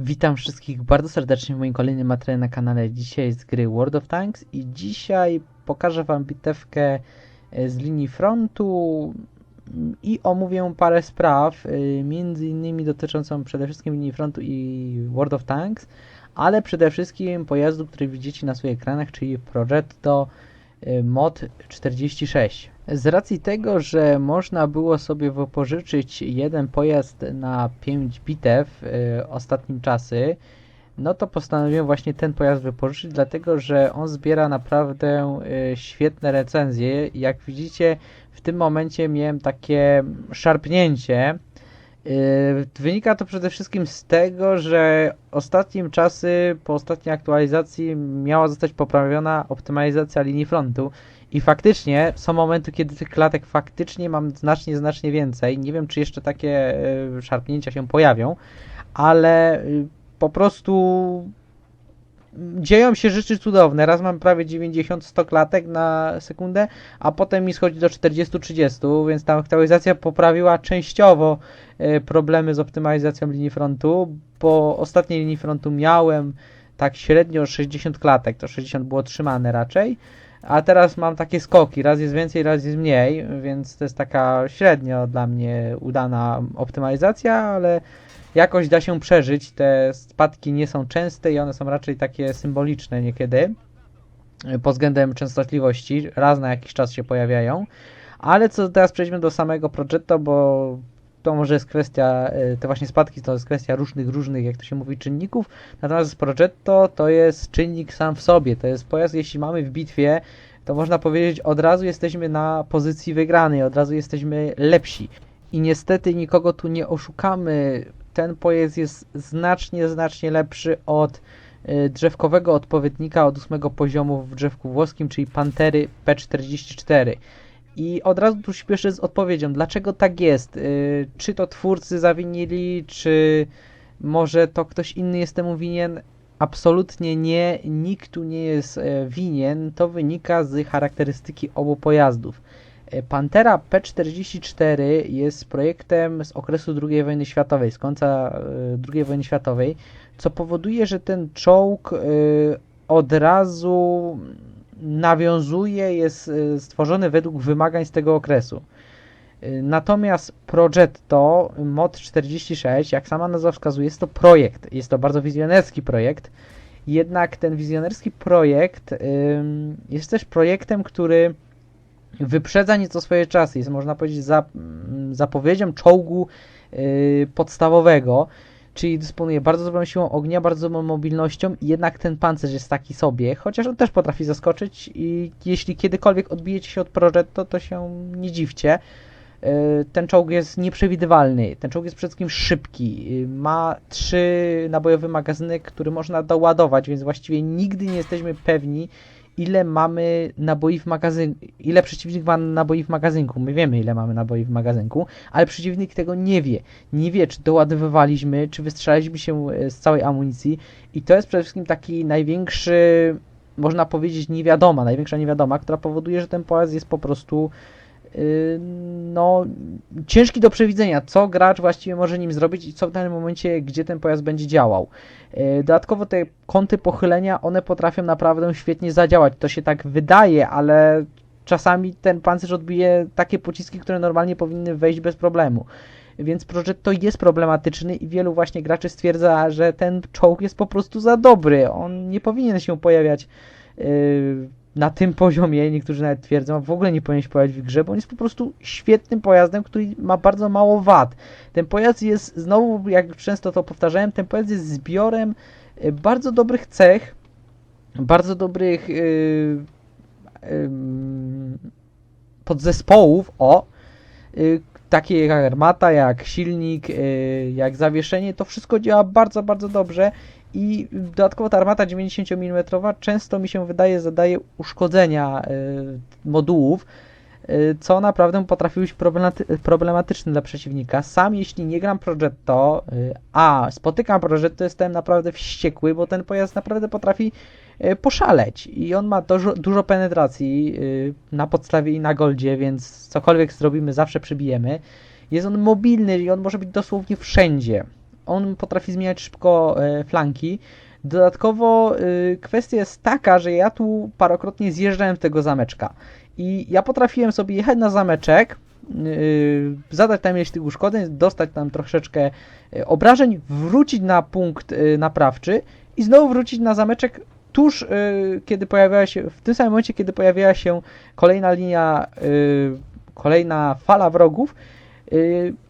Witam wszystkich bardzo serdecznie w moim kolejnym materiale na kanale. Dzisiaj z gry World of Tanks i dzisiaj pokażę Wam bitewkę e, z linii frontu i omówię parę spraw, e, między innymi dotyczącą przede wszystkim linii frontu i World of Tanks, ale przede wszystkim pojazdu, który widzicie na swoich ekranach, czyli Progetto e, Mod 46. Z racji tego, że można było sobie wypożyczyć jeden pojazd na 5 bitew y, ostatnim czasy, no to postanowiłem właśnie ten pojazd wypożyczyć, dlatego że on zbiera naprawdę y, świetne recenzje. Jak widzicie, w tym momencie miałem takie szarpnięcie. Y, Wynika to przede wszystkim z tego, że ostatnim czasy, po ostatniej aktualizacji miała zostać poprawiona optymalizacja linii frontu i faktycznie są momenty, kiedy tych klatek faktycznie mam znacznie, znacznie więcej. Nie wiem, czy jeszcze takie y, szarpnięcia się pojawią, ale y, po prostu dzieją się rzeczy cudowne. Raz mam prawie 90-100 klatek na sekundę, a potem mi schodzi do 40-30, więc ta aktualizacja poprawiła częściowo e, problemy z optymalizacją linii frontu. Po ostatniej linii frontu miałem tak średnio 60 klatek, to 60 było trzymane raczej. A teraz mam takie skoki, raz jest więcej, raz jest mniej, więc to jest taka średnio dla mnie udana optymalizacja, ale jakoś da się przeżyć. Te spadki nie są częste i one są raczej takie symboliczne niekiedy pod względem częstotliwości. Raz na jakiś czas się pojawiają. Ale co teraz przejdźmy do samego Progetto, bo to może jest kwestia, y, te właśnie spadki to jest kwestia różnych, różnych, jak to się mówi, czynników. Natomiast Progetto to jest czynnik sam w sobie. To jest pojazd, jeśli mamy w bitwie, to można powiedzieć, od razu jesteśmy na pozycji wygranej, od razu jesteśmy lepsi. I niestety nikogo tu nie oszukamy. Ten pojazd jest znacznie, znacznie lepszy od y, drzewkowego odpowiednika od ósmego poziomu w drzewku włoskim, czyli Pantery P44. I od razu tu śpieszę z odpowiedzią, dlaczego tak jest? Y, Czy to twórcy zawinili, czy może to ktoś inny jest temu winien? Absolutnie nie, nikt tu nie jest e, winien. To wynika z charakterystyki obu pojazdów. E, Pantera P44 jest projektem z okresu II wojny światowej, z końca e, II wojny światowej, co powoduje, że ten czołg od razu nawiązuje, jest e, stworzony według wymagań z tego okresu. E, Natomiast Progetto Mod 46, jak sama nazwa wskazuje, jest to projekt. Jest to bardzo wizjonerski projekt. Jednak ten wizjonerski projekt jest też projektem, który wyprzedza nieco swoje czasy. Jest, można powiedzieć, mm, zapowiedzią czołgu yy, podstawowego, czyli dysponuje bardzo dobrą siłą ognia, bardzo dobrą mobilnością jednak ten pancerz jest taki sobie, chociaż on też potrafi zaskoczyć i jeśli kiedykolwiek odbijecie się od Progetto, to się nie dziwcie. Yy, Ten czołg jest nieprzewidywalny, ten czołg jest przede wszystkim szybki, yy, ma trzy nabojowy magazynek, który można doładować, więc właściwie nigdy nie jesteśmy pewni, ile mamy naboi w magazynku, ile przeciwnik ma naboi w magazynku. My wiemy, ile mamy naboi w magazynku, ale przeciwnik tego nie wie. Nie wie, czy doładowywaliśmy, czy wystrzelaliśmy się e, z całej amunicji i to jest przede wszystkim taki największy, można powiedzieć, niewiadoma, największa niewiadoma, która powoduje, że ten pojazd jest po prostu no, ciężki do przewidzenia, co gracz właściwie może nim zrobić i co w danym momencie, gdzie ten pojazd będzie działał. Yy, Dodatkowo te kąty pochylenia, one potrafią naprawdę świetnie zadziałać. To się tak wydaje, ale czasami ten pancerz odbije takie pociski, które normalnie powinny wejść bez problemu. Więc Progetto jest problematyczny i wielu właśnie graczy stwierdza, że ten czołg jest po prostu za dobry. On nie powinien się pojawiać yy, na tym poziomie. Niektórzy nawet twierdzą, w ogóle nie powinien się pojawiać w grze, bo on jest po prostu świetnym pojazdem, który ma bardzo mało wad. Ten pojazd jest, znowu jak często to powtarzałem, ten pojazd jest zbiorem y, bardzo dobrych cech, bardzo dobrych yy, ym, podzespołów, o, y, takie jak armata, jak silnik, y, jak zawieszenie, to wszystko działa bardzo, bardzo dobrze i dodatkowo ta armata 90 mm często mi się wydaje zadaje uszkodzenia y, modułów, y, co naprawdę potrafi być problematy- problematyczne dla przeciwnika. Sam jeśli nie gram Progetto, y, a spotykam Progetto, jestem naprawdę wściekły, bo ten pojazd naprawdę potrafi poszaleć i on ma dużo, dużo penetracji na podstawie i na goldzie, więc cokolwiek zrobimy zawsze przybijemy. Jest on mobilny i on może być dosłownie wszędzie. On potrafi zmieniać szybko e, flanki. Dodatkowo y, kwestia jest taka, że ja tu parokrotnie zjeżdżałem tego zameczka i ja potrafiłem sobie jechać na zameczek, yy, zadać tam ileś tych uszkodzeń, dostać tam troszeczkę obrażeń, wrócić na punkt naprawczy i znowu wrócić na zameczek tuż kiedy pojawiała się, w tym samym momencie, kiedy pojawiała się kolejna linia, kolejna fala wrogów,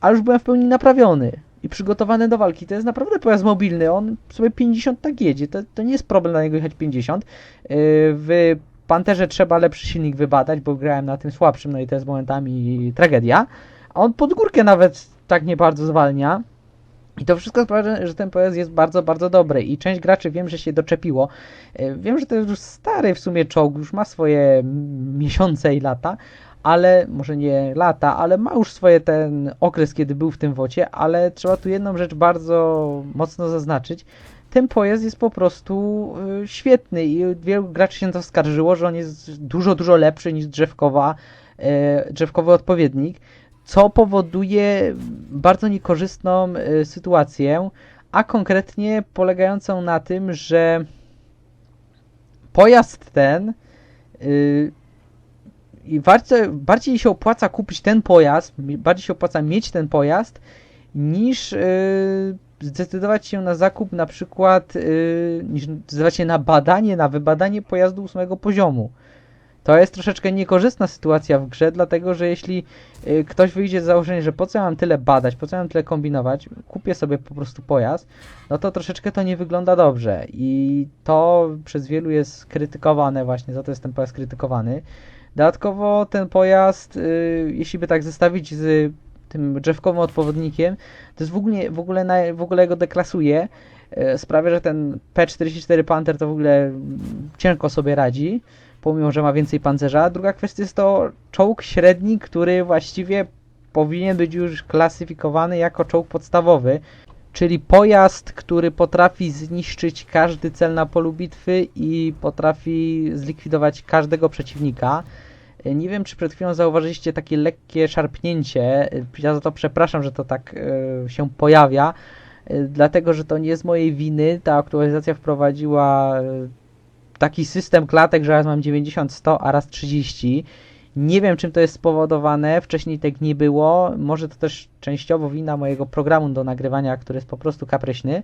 a już byłem w pełni naprawiony i przygotowany do walki. To jest naprawdę pojazd mobilny, on sobie 50 tak jedzie, to, to nie jest problem dla niego jechać 50. Yy, w Panterze trzeba lepszy silnik wybadać, bo grałem na tym słabszym, no i to jest momentami tragedia. A on pod górkę nawet tak nie bardzo zwalnia. I to wszystko sprawia, że ten pojazd jest bardzo, bardzo dobry i część graczy wiem, że się doczepiło. E, Wiem, że to jest już stary w sumie czołg, już ma swoje miesiące i lata, ale może nie lata, ale ma już swoje ten okres, kiedy był w tym wocie, ale trzeba tu jedną rzecz bardzo mocno zaznaczyć. Ten pojazd jest po prostu y, świetny i wielu graczy się to skarżyło, że on jest dużo, dużo lepszy niż drzewkowa, y, drzewkowy odpowiednik, co powoduje bardzo niekorzystną y, sytuację, a konkretnie polegającą na tym, że pojazd ten i bardziej, bardziej się opłaca kupić ten pojazd, bardziej się opłaca mieć ten pojazd, niż y, zdecydować się na zakup na przykład, y, niż zdecydować się na badanie, na wybadanie pojazdu ósmego poziomu. To jest troszeczkę niekorzystna sytuacja w grze, dlatego że jeśli y, ktoś wyjdzie z założenia, że po co ja mam tyle badać, po co ja mam tyle kombinować, kupię sobie po prostu pojazd, no to troszeczkę to nie wygląda dobrze i to przez wielu jest krytykowane właśnie, za to jest ten pojazd krytykowany. Dodatkowo ten pojazd, y, jeśli by tak zestawić z tym drzewkowym odpowiednikiem, to jest w ogóle, w ogóle, na, w ogóle go deklasuje, y, sprawia, że ten P44 Panther to w ogóle mm, ciężko sobie radzi, pomimo, że ma więcej pancerza. Druga kwestia jest to czołg średni, który właściwie powinien być już klasyfikowany jako czołg podstawowy, czyli pojazd, który potrafi zniszczyć każdy cel na polu bitwy i potrafi zlikwidować każdego przeciwnika. E, Nie wiem, czy przed chwilą zauważyliście takie lekkie szarpnięcie. E, Ja za to przepraszam, że to tak e, się pojawia, e, dlatego że to nie z mojej winy. Ta aktualizacja wprowadziła e, taki system klatek, że raz mam 90, 100, a raz 30. Nie wiem, czym to jest spowodowane. Wcześniej tak nie było. Może to też częściowo wina mojego programu do nagrywania, który jest po prostu kapryśny.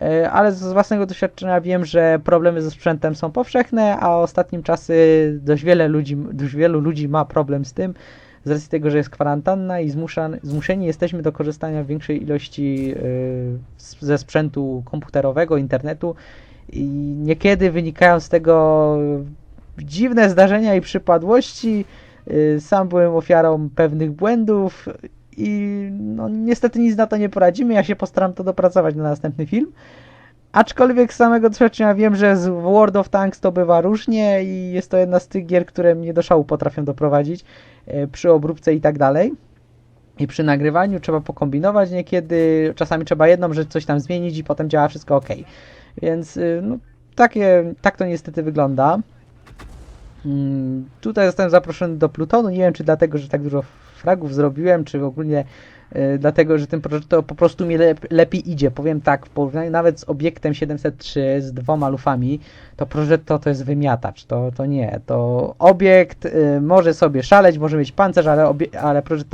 E, Ale z własnego doświadczenia wiem, że problemy ze sprzętem są powszechne, a ostatnim czasy dość wiele ludzi, dość wielu ludzi ma problem z tym, z racji tego, że jest kwarantanna i zmuszan, zmuszeni jesteśmy do korzystania w większej ilości z- ze sprzętu komputerowego, internetu i niekiedy wynikają z tego dziwne zdarzenia i przypadłości. Y, Sam byłem ofiarą pewnych błędów i no, niestety nic na to nie poradzimy. Ja się postaram to dopracować na następny film. Aczkolwiek z samego doświadczenia wiem, że z World of Tanks to bywa różnie i jest to jedna z tych gier, które mnie do szału potrafią doprowadzić e, przy obróbce i tak dalej. I przy nagrywaniu trzeba pokombinować niekiedy, czasami trzeba jedną rzecz coś tam zmienić i potem działa wszystko ok. Więc y, no, takie, tak to niestety wygląda. Mm, Tutaj zostałem zaproszony do Plutonu. Nie wiem, czy dlatego, że tak dużo fragów zrobiłem, czy ogólnie y, dlatego, że ten projekt to po prostu mi lep, lepiej idzie. Powiem tak, w porównaniu nawet z obiektem 703 z dwoma lufami, to Progetto to jest wymiatacz. To, to nie. To obiekt y, może sobie szaleć, może mieć pancerz, ale, obie,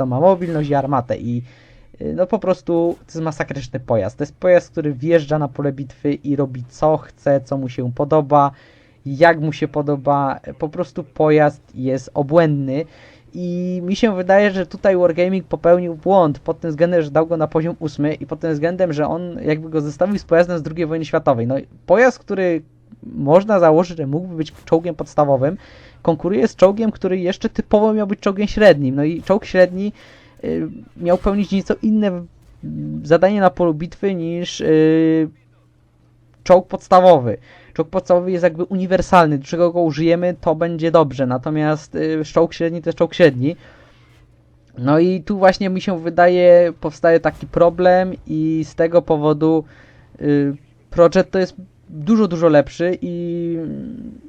ma mobilność i armatę i y, no po prostu to jest masakryczny pojazd. To jest pojazd, który wjeżdża na pole bitwy i robi co chce, co mu się podoba, jak mu się podoba. Po prostu pojazd jest obłędny. I mi się wydaje, że tutaj Wargaming popełnił błąd pod tym względem, że dał go na poziom 8 i pod tym względem, że on jakby go zestawił z pojazdem z II wojny światowej. No pojazd, który można założyć, że mógłby być czołgiem podstawowym, konkuruje z czołgiem, który jeszcze typowo miał być czołgiem średnim. No i czołg średni y, miał pełnić nieco inne zadanie na polu bitwy niż y, czołg podstawowy. Czołg podstawowy jest jakby uniwersalny, do czego go użyjemy, to będzie dobrze, natomiast y, czołg średni to jest czołg średni. No i tu właśnie mi się wydaje, powstaje taki problem i z tego powodu y, to jest dużo, dużo lepszy i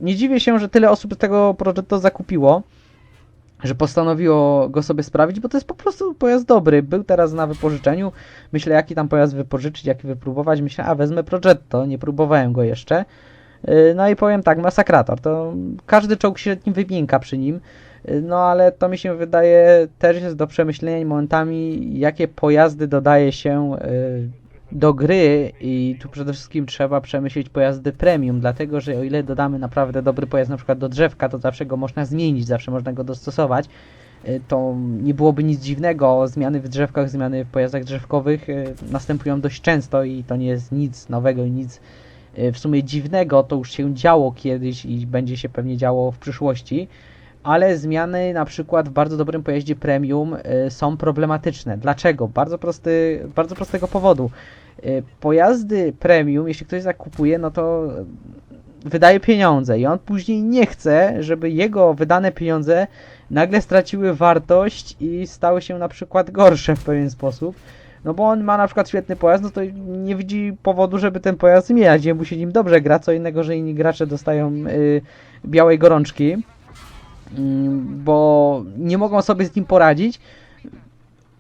nie dziwię się, że tyle osób tego Projecto zakupiło. że postanowiło go sobie sprawić, bo to jest po prostu pojazd dobry. Był teraz na wypożyczeniu. Myślę, jaki tam pojazd wypożyczyć, jaki wypróbować. Myślę, a wezmę Progetto, nie próbowałem go jeszcze. Yy, No i powiem tak, masakrator. To każdy czołg średni wymięka przy nim. Yy, No ale to mi się wydaje też jest do przemyślenia momentami, jakie pojazdy dodaje się yy, do gry i tu przede wszystkim trzeba przemyśleć pojazdy premium, dlatego że o ile dodamy naprawdę dobry pojazd na przykład do drzewka, to zawsze go można zmienić, zawsze można go dostosować. Y, To nie byłoby nic dziwnego, zmiany w drzewkach, zmiany w pojazdach drzewkowych y, następują dość często i to nie jest nic nowego i nic y, w sumie dziwnego, to już się działo kiedyś i będzie się pewnie działo w przyszłości ale zmiany na przykład w bardzo dobrym pojeździe premium y, są problematyczne. Dlaczego? Bardzo, prosty, bardzo prostego powodu. Y, pojazdy premium, jeśli ktoś zakupuje, no to wydaje pieniądze i on później nie chce, żeby jego wydane pieniądze nagle straciły wartość i stały się na przykład gorsze w pewien sposób. No bo on ma na przykład świetny pojazd, no to nie widzi powodu, żeby ten pojazd zmieniać. Jemu się nim dobrze gra, co innego, że inni gracze dostają y, białej gorączki Mm, bo nie mogą sobie z nim poradzić.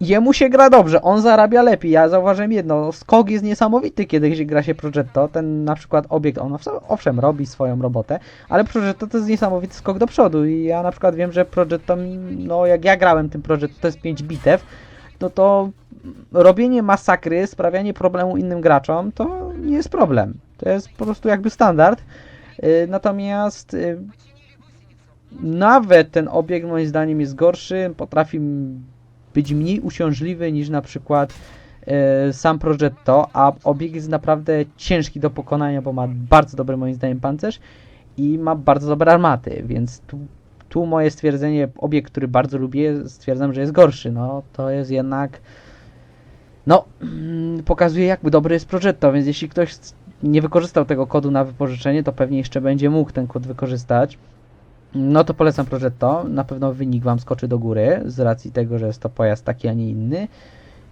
Jemu się gra dobrze, on zarabia lepiej. Ja zauważyłem jedno, skok jest niesamowity, kiedy gra się Progetto. Ten na przykład obiekt, on owszem robi swoją robotę, ale Progetto to jest niesamowity skok do przodu i ja na przykład wiem, że Progetto, no jak ja grałem tym Progetto, to jest 5 bitew, no to robienie masakry, sprawianie problemu innym graczom, to nie jest problem. To jest po prostu jakby standard. Yy, Natomiast yy, nawet ten obiekt moim zdaniem jest gorszy, potrafi być mniej uciążliwy niż na przykład e, sam Progetto, a obiekt jest naprawdę ciężki do pokonania, bo ma bardzo dobry moim zdaniem pancerz i ma bardzo dobre armaty, więc tu, tu moje stwierdzenie, obiekt, który bardzo lubię, stwierdzam, że jest gorszy. No to jest jednak no, mm, pokazuje jak dobry jest Progetto, więc jeśli ktoś nie wykorzystał tego kodu na wypożyczenie, to pewnie jeszcze będzie mógł ten kod wykorzystać. No to polecam Progetto. Na pewno wynik Wam skoczy do góry z racji tego, że jest to pojazd taki, a nie inny.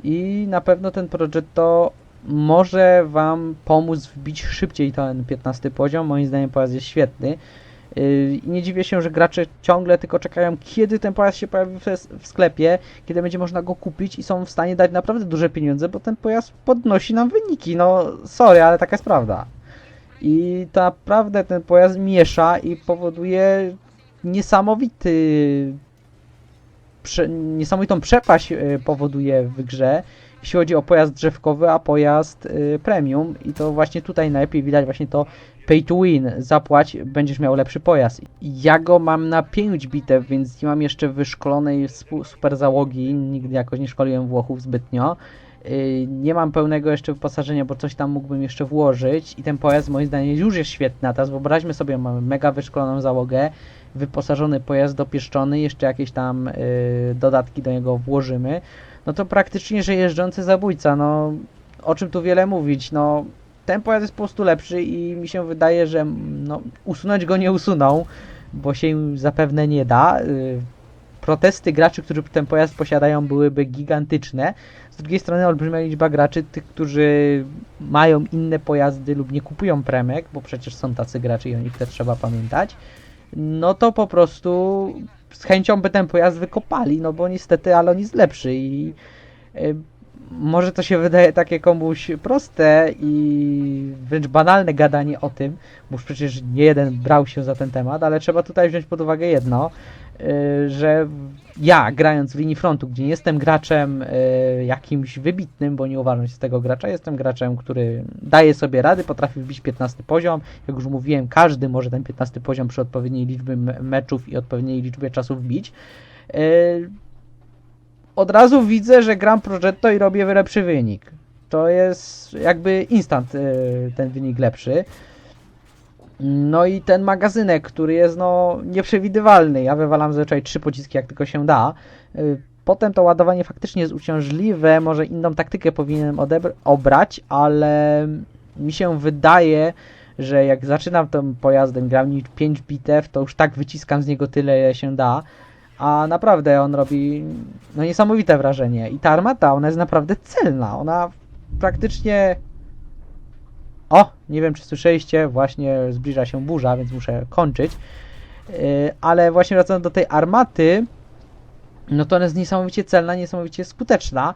I na pewno ten Progetto może Wam pomóc wbić szybciej ten 15 poziom. Moim zdaniem pojazd jest świetny. I nie dziwię się, że gracze ciągle tylko czekają, kiedy ten pojazd się pojawi w, sklepie, kiedy będzie można go kupić i są w stanie dać naprawdę duże pieniądze, bo ten pojazd podnosi nam wyniki. No, sorry, ale taka jest prawda. I naprawdę ten pojazd miesza i powoduje niesamowity niesamowitą przepaść e, powoduje w grze, jeśli chodzi o pojazd drzewkowy, a pojazd e, premium i to właśnie tutaj najlepiej widać właśnie to pay to win, zapłać, będziesz miał lepszy pojazd. Ja go mam na 5 bitew, więc nie mam jeszcze wyszkolonej super załogi, nigdy jakoś nie szkoliłem Włochów zbytnio. Yy, Nie mam pełnego jeszcze wyposażenia, bo coś tam mógłbym jeszcze włożyć i ten pojazd moim zdaniem już jest świetny. A teraz wyobraźmy sobie, mamy mega wyszkoloną załogę, wyposażony pojazd dopieszczony, jeszcze jakieś tam yy, dodatki do niego włożymy, no to praktycznie, że jeżdżący zabójca, no o czym tu wiele mówić, no ten pojazd jest po prostu lepszy i mi się wydaje, że no, usunąć go nie usuną, bo się im zapewne nie da. Yy, Protesty graczy, którzy ten pojazd posiadają, byłyby gigantyczne. Z drugiej strony olbrzymia liczba graczy, tych, którzy mają inne pojazdy lub nie kupują premek, bo przecież są tacy gracze i o nich też trzeba pamiętać, no to po prostu z chęcią by ten pojazd wykopali, no bo niestety, ale on jest lepszy i y, może to się wydaje takie komuś proste i wręcz banalne gadanie o tym, bo już przecież nie jeden brał się za ten temat, ale trzeba tutaj wziąć pod uwagę jedno, y, że ja grając w linii frontu, gdzie nie jestem graczem y, jakimś wybitnym, bo nie uważam się z tego gracza, jestem graczem, który daje sobie rady, potrafi wbić 15 poziom. Jak już mówiłem, każdy może ten 15 poziom przy odpowiedniej liczbie me- meczów i odpowiedniej liczbie czasu wbić. Od razu widzę, że gram Progetto i robię lepszy wynik. To jest jakby instant y, ten wynik lepszy. No i ten magazynek, który jest no nieprzewidywalny. Ja wywalam zazwyczaj trzy pociski, jak tylko się da. Y, Potem to ładowanie faktycznie jest uciążliwe, może inną taktykę powinienem obrać, ale mi się wydaje, że jak zaczynam tym pojazdem, gram nim 5 bitew, to już tak wyciskam z niego tyle, ile się da. A naprawdę on robi no niesamowite wrażenie. I ta armata, ona jest naprawdę celna. Ona praktycznie o, nie wiem czy słyszeliście, właśnie zbliża się burza, więc muszę kończyć. Yy, ale właśnie wracając do tej armaty, no to ona jest niesamowicie celna, niesamowicie skuteczna.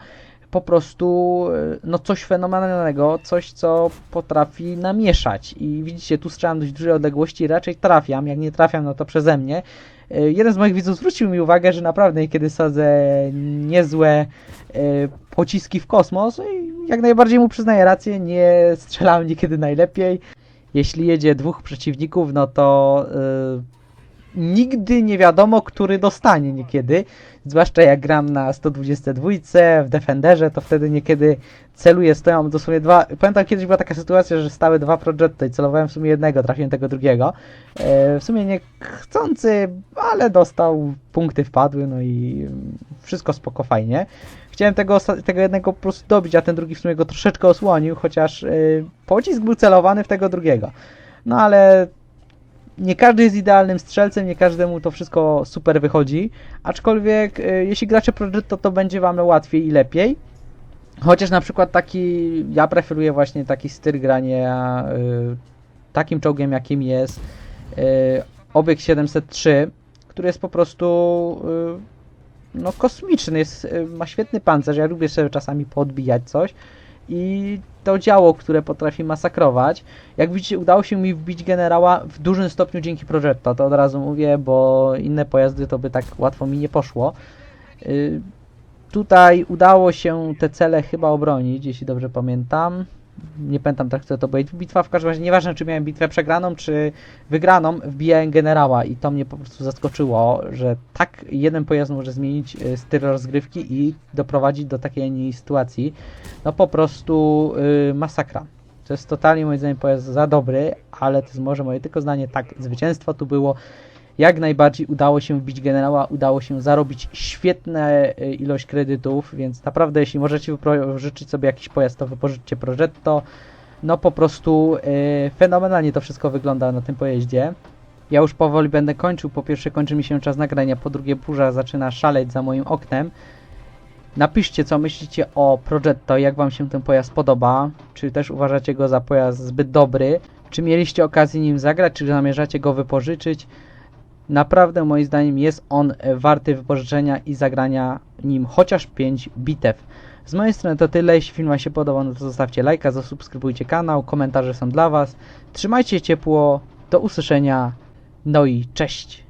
Po prostu e, no coś fenomenalnego, coś co potrafi namieszać. I widzicie, tu strzelam dość duże odległości, raczej trafiam. Jak nie trafiam, no to przeze mnie. E, Jeden z moich widzów zwrócił mi uwagę, że naprawdę niekiedy sadzę niezłe e, pociski w kosmos i jak najbardziej mu przyznaję rację, nie strzelałem niekiedy najlepiej. Jeśli jedzie dwóch przeciwników, no to nigdy nie wiadomo, który dostanie niekiedy. Zwłaszcza jak gram na 122 w Defenderze, to wtedy niekiedy celuję, stoją dosłownie dwa. Pamiętam kiedyś była taka sytuacja, że stały dwa Progetto i celowałem w sumie jednego, trafiłem tego drugiego. E, w sumie nie chcący, ale dostał, punkty wpadły, no i wszystko spoko fajnie. Chciałem tego, tego jednego po prostu dobić, a ten drugi w sumie go troszeczkę osłonił, chociaż y, pocisk był celowany w tego drugiego. No ale nie każdy jest idealnym strzelcem, nie każdemu to wszystko super wychodzi, aczkolwiek y, jeśli gracie Progetto, to będzie wam łatwiej i lepiej. Chociaż na przykład taki, ja preferuję właśnie taki styl grania y, takim czołgiem jakim jest y, Obiekt 703, który jest po prostu y, no kosmiczny, jest, y, ma świetny pancerz, ja lubię sobie czasami podbijać coś i to działo, które potrafi masakrować. Jak widzicie, udało się mi wbić generała w dużym stopniu dzięki Progetto, to od razu mówię, bo inne pojazdy to by tak łatwo mi nie poszło. Y, Tutaj udało się te cele chyba obronić, jeśli dobrze pamiętam. Nie pamiętam tak, co to była bitwa. W każdym razie nieważne, czy miałem bitwę przegraną, czy wygraną, wbijałem generała i to mnie po prostu zaskoczyło, że tak jeden pojazd może zmienić y, styl rozgrywki i doprowadzić do takiej, a nie sytuacji. No po prostu y, masakra. To jest totalnie moim zdaniem pojazd za dobry, ale to jest może moje tylko zdanie. Tak, zwycięstwo tu było jak najbardziej udało się wbić generała, udało się zarobić świetne y, ilość kredytów, więc naprawdę jeśli możecie wypożyczyć sobie jakiś pojazd, to wypożyczcie Progetto. No po prostu y, fenomenalnie to wszystko wygląda na tym pojeździe. Ja już powoli będę kończył. Po pierwsze kończy mi się czas nagrania, po drugie burza zaczyna szaleć za moim oknem. Napiszcie co myślicie o Progetto, jak wam się ten pojazd podoba, czy też uważacie go za pojazd zbyt dobry, czy mieliście okazję nim zagrać, czy zamierzacie go wypożyczyć. Naprawdę moim zdaniem jest on e, warty wypożyczenia i zagrania nim chociaż 5 bitew. Z mojej strony to tyle, jeśli film Wam się podobał, no to zostawcie lajka, zasubskrybujcie kanał, komentarze są dla Was. Trzymajcie ciepło, do usłyszenia, no i cześć!